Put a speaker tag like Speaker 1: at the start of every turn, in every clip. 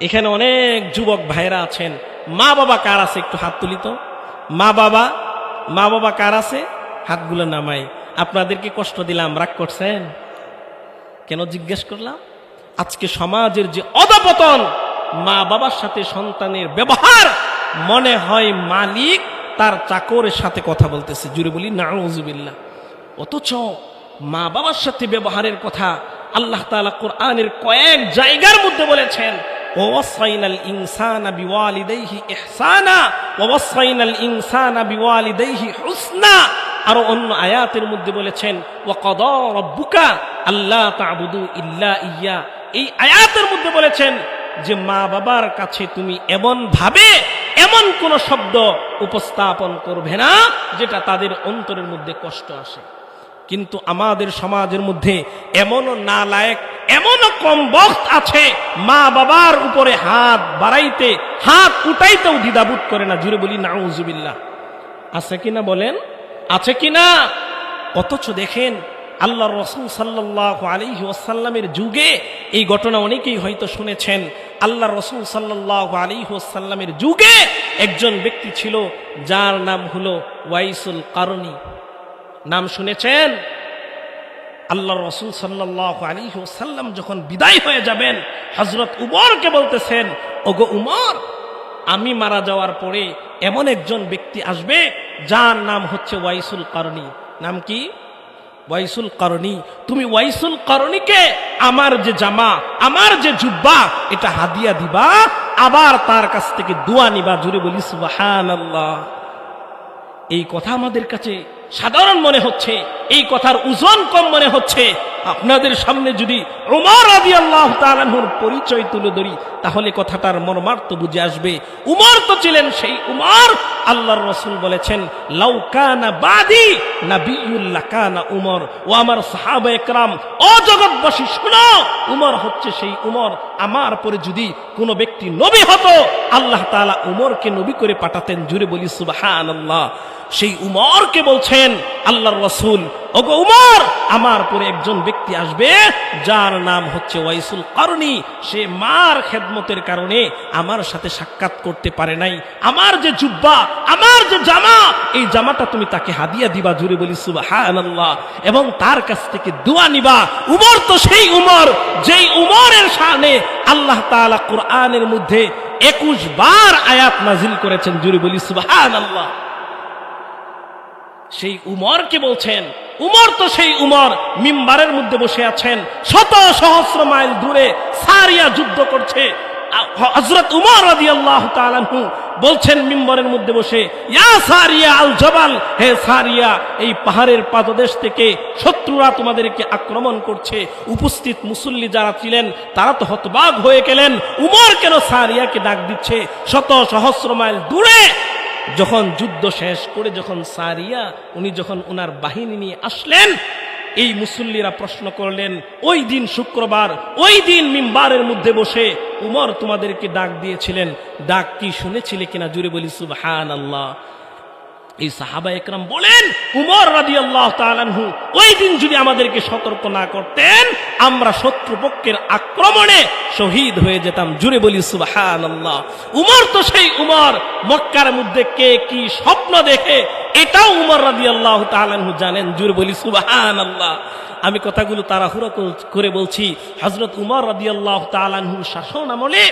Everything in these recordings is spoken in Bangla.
Speaker 1: এখানে অনেক যুবক ভাইরা আছেন। মা বাবা কার আছে? একটু হাত তুলি তো। মা বাবা মা বাবা কার আছে? হাতগুলো নামাই। আপনাদেরকে কষ্ট দিলাম, রাগ করছেন? কেন জিজ্ঞেস করলাম? আজকে সমাজের যে অধপতন, মা বাবার সাথে সন্তানের ব্যবহার, মনে হয় মালিক তার চাকরের সাথে কথা বলতেছে। জুড়ে বলি, নাউজুবিল্লাহ। অথচ মা বাবার সাথে ব্যবহারের কথা আল্লাহ তাআলা কোরআনের কয়েক জায়গার মধ্যে বলেছেন। ووصينا الإنسان بوالديه إحسانا ووصينا الإنسان بوالديه حسنا আরো অন্য আয়াতের মধ্যে বলেছেন ওয়াকাদা রাব্বুকা আল্লাহ তা'বুদু ইল্লা ইয়্যা এই আয়াতের মধ্যে বলেছেন যে মা বাবার কাছে তুমি এমন ভাবে এমন কোন শব্দ উপস্থাপন করবে না যেটা তাদের অন্তরের মধ্যে কষ্ট আসে কিন্তু আমাদের সমাজের মধ্যে এমনও না লায়ক এমনও কম বক্ত আছে, মা বাবার উপরে হাত বাড়াইতে, হাত উঠাইতেও দ্বিধাবোধ করে না, জুড়ে বলি, নাউজুবিল্লাহ। আছে কিনা বলেন? আছে কিনা? অথচ দেখেন আল্লাহ রসুল সাল্লাহ আলী ওসাল্লামের যুগে এই ঘটনা অনেকেই হয়তো শুনেছেন। আল্লাহ রসুল সাল্লাহ আলী ওসাল্লামের যুগে একজন ব্যক্তি ছিল, যার নাম হলো ওয়াইসুল কারণী নাম শুনেছেন? আল্লাহ রসুল সাল্লাহ আলী সাল্লাম যখন বিদায় হয়ে যাবেন হজরত উমরকে বলতেছেন, ওগো উমর, আমি মারা যাওয়ার পরে এমন একজন ব্যক্তি আসবে যার নাম হচ্ছে ওয়াইসুল করণী। নাম কি? ওয়াইসুল করণী। তুমি ওয়াইসুল করণীকে আমার যে জামা, আমার যে জুব্বা, এটা হাদিয়া দিবা, আবার তার কাছ থেকে দোয়া নিবা জুড়ে বলি সুবাহান এই কথা আমাদের কাছে সাধারণ মনে হচ্ছে, এই কথার ওজন কম মনে হচ্ছে। আপনাদের সামনে যদি উমর আদি আল্লাহ তালাহুর পরিচয় তুলে ধরি, তাহলে কথাটার মর্মার্থ বুঝে আসবে। উমর তো ছিলেন সেই উমর, আল্লাহর রসুল বলেছেন লাউকানা বাদি না বিউল্লা কানা উমর। ও আমার সাহাবা একরাম, ও জগৎবাসী, শুনো, উমর হচ্ছে সেই উমর। আমার পরে যদি কোনো ব্যক্তি নবী হতো, আল্লাহ তাআলা উমরকে নবী করে পাঠাতেন জুড়ে বলি সুবাহান আল্লাহ সেই উমরকে বলছেন আল্লাহর রসুল, ওগো উমর, আমার পরে একজন ব্যক্তি আসবে, যার নাম হচ্ছে ওয়াইসুল করণী সে মার খেদমতের কারণে আমার সাথে সাক্ষাৎ করতে পারে নাই। আমার যে জুব্বা, আমার যে জামা, এই জামাটা তুমি তাকে হাদিয়া দিবা জুড়ে বলি সুবাহান্লাহ এবং তার কাছ থেকে দোয়া নিবা। উমর তো সেই উমর, যেই উমরের সামনে আল্লাহ তাআলা কোরআনের মধ্যে একুশ বার আয়াত নাজিল করেছেন জুড়ে বলি সুবাহান আল্লাহ সেই উমরকে বলছেন? উমর তো সেই উমর, মিম্বারের মধ্যে বসে আছেন। শত সহস্র মাইল দূরে সারিয়া যুদ্ধ করছে। হজরত উমর রাজি আল্লাহ তালানহু বলছেন মিম্বরের মধ্যে বসে, ইয়া সারিয়া আল জবাল, হে সারিয়া, এই পাহাড়ের পাদদেশ থেকে শত্রুরা তোমাদেরকে আক্রমণ করছে। উপস্থিত মুসল্লি যারা ছিলেন, তারা তো হতবাগ হয়ে গেলেন। উমর কেন সারিয়াকে ডাক দিচ্ছে? শত সহস্র মাইল দূরে যখন যুদ্ধ শেষ করে যখন সারিয়া, উনি যখন ওনার বাহিনী নিয়ে আসলেন, এই মুসল্লিরা প্রশ্ন করলেন, ওই দিন শুক্রবার, ওই দিন মিম্বারের মধ্যে বসে উমর তোমাদেরকে ডাক দিয়েছিলেন। ডাক কি শুনেছিলে কিনা? জুড়ে বলি সুবহান আল্লাহ এই সাহাবা একরাম বলেন, উমর রাদি আল্লাহ তালানহু ওই দিন যদি আমাদেরকে সতর্ক না করতেন, আমরা শত্রুপক্ষের আক্রমণে শহীদ হয়ে যেতাম। জুড়ে বলি সুবাহান আল্লাহ উমর তো সেই উমর, মক্কার মধ্যে কে কি স্বপ্ন দেখে, এটাও উমর রাদি আল্লাহ তালানহু জানেন। জুড়ে বলি সুবাহান আল্লাহ আমি কথাগুলো তাড়াহুড়ো করে বলছি হজরত উমর রাদি আল্লাহ তালানহু শাসন আমলে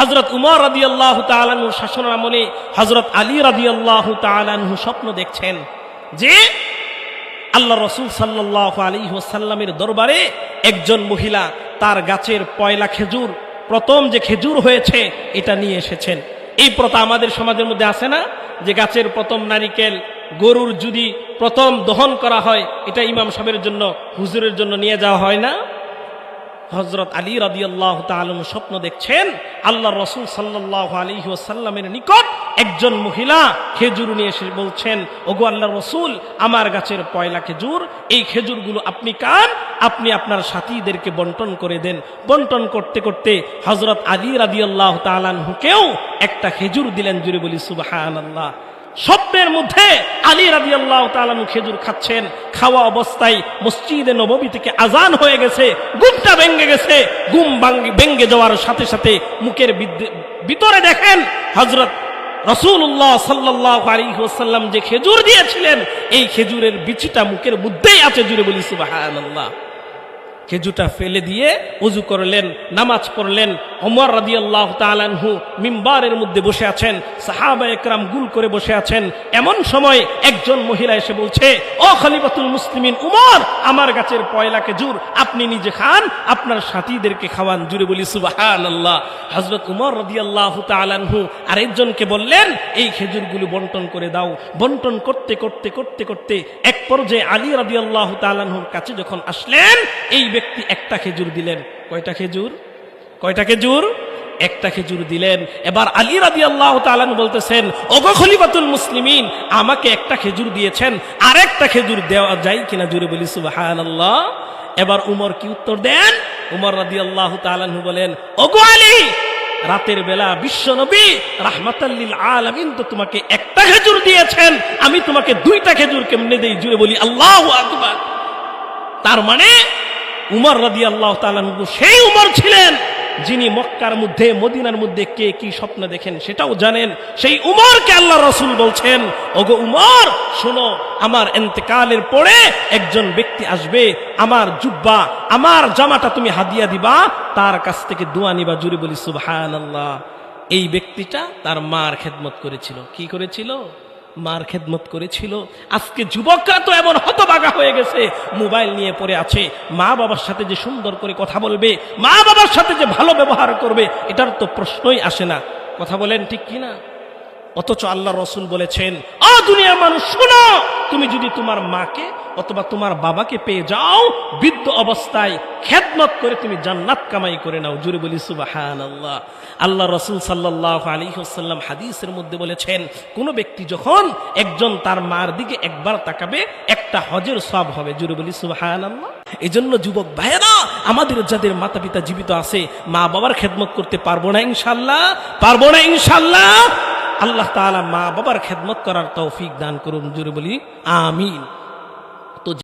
Speaker 1: হজরত উমর রাদি আল্লাহ তালানহু শাসন আমলে হজরত আলী রাদি আল্লাহ তালানহু স্বপ্ন দেখছেন যে আল্লাহ রসুল সাল্লাহ আলী ওসাল্লামের দরবারে একজন মহিলা তার গাছের পয়লা খেজুর, প্রথম যে খেজুর হয়েছে এটা নিয়ে এসেছেন। এই প্রথা আমাদের সমাজের মধ্যে আছে না? যে গাছের প্রথম নারিকেল, গরুর যদি প্রথম দহন করা হয়, এটা ইমাম সাহেবের জন্য, হুজুরের জন্য নিয়ে যাওয়া হয় না? হজরত আলী রাদি আল্লাহ তালন স্বপ্ন দেখছেন আল্লাহ রসুল সাল্লাহ আলী ওসাল্লামের নিকট একজন মহিলা খেজুর নিয়ে এসে বলছেন, ওগো আল্লাহ রসুল, আমার গাছের পয়লা খেজুর, এই খেজুরগুলো আপনি কান? আপনি আপনার সাথীদেরকে বন্টন করে দেন। বন্টন করতে করতে হজরত আলী রাদি আল্লাহ তালানহুকেও একটা খেজুর দিলেন জুড়ে বলি সুবাহান আল্লাহ স্বপ্নের মধ্যে আলী রাজি আল্লাহ তালানু খেজুর খাচ্ছেন। খাওয়া অবস্থায় মসজিদে নবমী থেকে আজান হয়ে গেছে গুমটা ভেঙ্গে গেছে। গুম ভাঙ্গে- যাওয়ার সাথে সাথে মুখের ভিতরে দেখেন হজরত রসুল্লাহ সাল্লাহ আলী ওসাল্লাম যে খেজুর দিয়েছিলেন, এই খেজুরের বিচিটা মুখের মধ্যেই আছে জুড়ে বলি সুবাহ খেজুরটা ফেলে দিয়ে উজু করলেন, নামাজ পড়লেন। অমর রাদি আল্লাহ তালানহু মিম্বারের মধ্যে বসে আছেন, সাহাবা একরাম গুল করে বসে আছেন। এমন সময় একজন মহিলা এসে বলছে, ও খলিফাতুল মুসলিমিন, উমর, আমার গাছের পয়লা খেজুর, আপনি নিজে খান, আপনার সাথীদেরকে খাওয়ান। জুড়ে বলি সুবাহান আল্লাহ হজরত উমর রদি আল্লাহ তালানহু আরেকজনকে বললেন, এই খেজুরগুলো বন্টন করে দাও। বন্টন করতে করতে করতে করতে এক পর্যায়ে আলী রাদি আল্লাহ তালানহুর কাছে যখন আসলেন, এই ব্যক্তি একটা খেজুর দিলেন, কয়টা খেজুর? কয়টা খেজুর? একটা খেজুর দিলেন। এবার আলী রাদি আল্লাহ তালান বলতেছেন, ওগো খলিফাতুল মুসলিমিন, আমাকে একটা খেজুর দিয়েছেন, আরেকটা খেজুর দেওয়া যায় কিনা? জুড়ে বলি সুবাহান আল্লাহ এবার উমর কি উত্তর দেন? উমর রাদি আল্লাহ তালানহু বলেন, ওগো আলী, রাতের বেলা বিশ্ব নবী রাহমাতাল্লিল আলামিন তো তোমাকে একটা খেজুর দিয়েছেন, আমি তোমাকে দুইটা খেজুর কেমনে দেই? জুড়ে বলি, আল্লাহ তার মানে উমর রাদি আল্লাহ তালানহু সেই উমর ছিলেন যিনি মক্কার মধ্যে, মদিনার মধ্যে কে কি স্বপ্ন দেখেন সেটাও জানেন। সেই উমরকে আল্লাহ রসুল বলছেন, ওগো উমর, শোনো, আমার এন্তেকালের পরে একজন ব্যক্তি আসবে, আমার জুব্বা, আমার জামাটা তুমি হাদিয়া দিবা, তার কাছ থেকে দোয়া নিবা জুড়ে বলি সুবহান আল্লাহ এই ব্যক্তিটা তার মার খেদমত করেছিল। কি করেছিল? মার খেদমত করেছিল। আজকে যুবকরা তো এমন হতবাগা হয়ে গেছে। মোবাইল নিয়ে পড়ে আছে। মা বাবার সাথে যে সুন্দর করে কথা বলবে, মা বাবার সাথে যে ভালো ব্যবহার করবে, এটার তো প্রশ্নই আসে না। কথা বলেন ঠিক কিনা? অথচ আল্লাহ রসুল বলেছেন, অ দুনিয়ার মানুষ, শোনো, তুমি যদি তোমার মাকে অথবা তোমার বাবাকে পেয়ে যাও, বৃদ্ধ অবস্থায় খেদমত করে তুমি জান্নাত কামাই করে নাও। জুড়ে বলি সুবাহান আল্লাহ আল্লাহ রসুল সাল্লাহ আলী হাসাল্লাম হাদিসের মধ্যে বলেছেন, কোন ব্যক্তি যখন একজন তার মার দিকে একবার তাকাবে, একটা হজের সব হবে। জুড়ে বলি সুবাহান আল্লাহ এই জন্য যুবক ভাইয়েরা, আমাদের যাদের মাতা পিতা জীবিত আছে মা বাবার খেদমত করতে পারব না ইনশাল্লাহ পারব না ইনশাল্লাহ আল্লাহ তাআলা মা বাবার খেদমত করার তৌফিক দান করুন। জুড়ে বলি, আমিন।